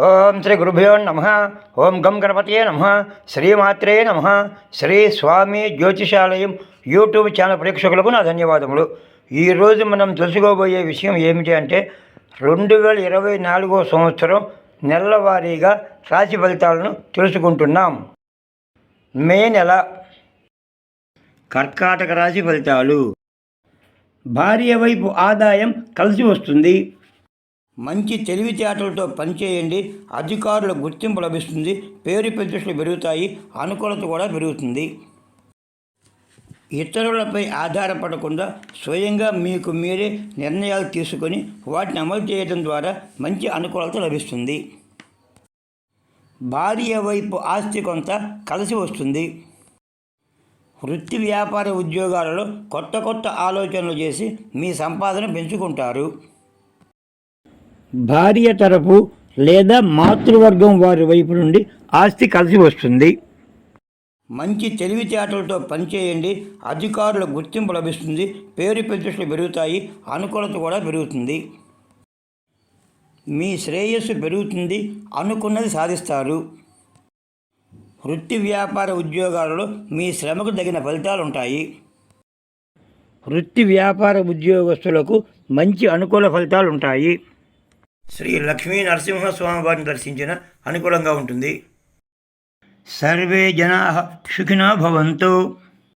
ఓం శ్రీ గురుభ్యో నమ. ఓం గం గణపతియే నమ. శ్రీమాత్రే నమ. శ్రీ స్వామి జ్యోతిషాలయం యూట్యూబ్ ఛానల్ ప్రేక్షకులకు నా ధన్యవాదములు. ఈరోజు మనం తెలుసుకోబోయే విషయం ఏమిటి అంటే రెండు వేల ఇరవై నాలుగో సంవత్సరం నెలవారీగా రాశి ఫలితాలను తెలుసుకుంటున్నాం. మే నెల. కర్కాటక రాశి ఫలితాలు. భార్య వైపు ఆదాయం కలిసి వస్తుంది. మంచి తెలివితేటలతో పనిచేయండి. అధికారుల గుర్తింపు లభిస్తుంది. పేరు ప్రతిష్టలు పెరుగుతాయి. అనుకూలత కూడా పెరుగుతుంది. ఇతరులపై ఆధారపడకుండా స్వయంగా మీకు మీరే నిర్ణయాలు తీసుకొని వాటిని అమలు చేయడం ద్వారా మంచి అనుకూలత లభిస్తుంది. భార్య వైపు ఆస్తి కొంత కలిసి వస్తుంది. వృత్తి వ్యాపార ఉద్యోగాలలో కొత్త కొత్త ఆలోచనలు చేసి మీ సంపాదన పెంచుకుంటారు. భార్య తరపు లేదా మాతృవర్గం వారి వైపు నుండి ఆస్తి కలిసి వస్తుంది. మంచి తెలివితేటలతో పనిచేయండి. అధికారుల గుర్తింపు లభిస్తుంది. పేరు ప్రతిష్టలు పెరుగుతాయి. అనుకూలత కూడా పెరుగుతుంది. మీ శ్రేయస్సు పెరుగుతుంది అనుకున్నది సాధిస్తారు. వృత్తి వ్యాపార ఉద్యోగాలలో మీ శ్రమకు తగిన ఫలితాలు ఉంటాయి. వృత్తి వ్యాపార ఉద్యోగస్తులకు మంచి అనుకూల ఫలితాలు ఉంటాయి. శ్రీ లక్ష్మీ నరసింహస్వామి వారిని దర్శించిన అనుకూలంగా ఉంటుంది. సర్వే జనా సుఖినో భవంతు.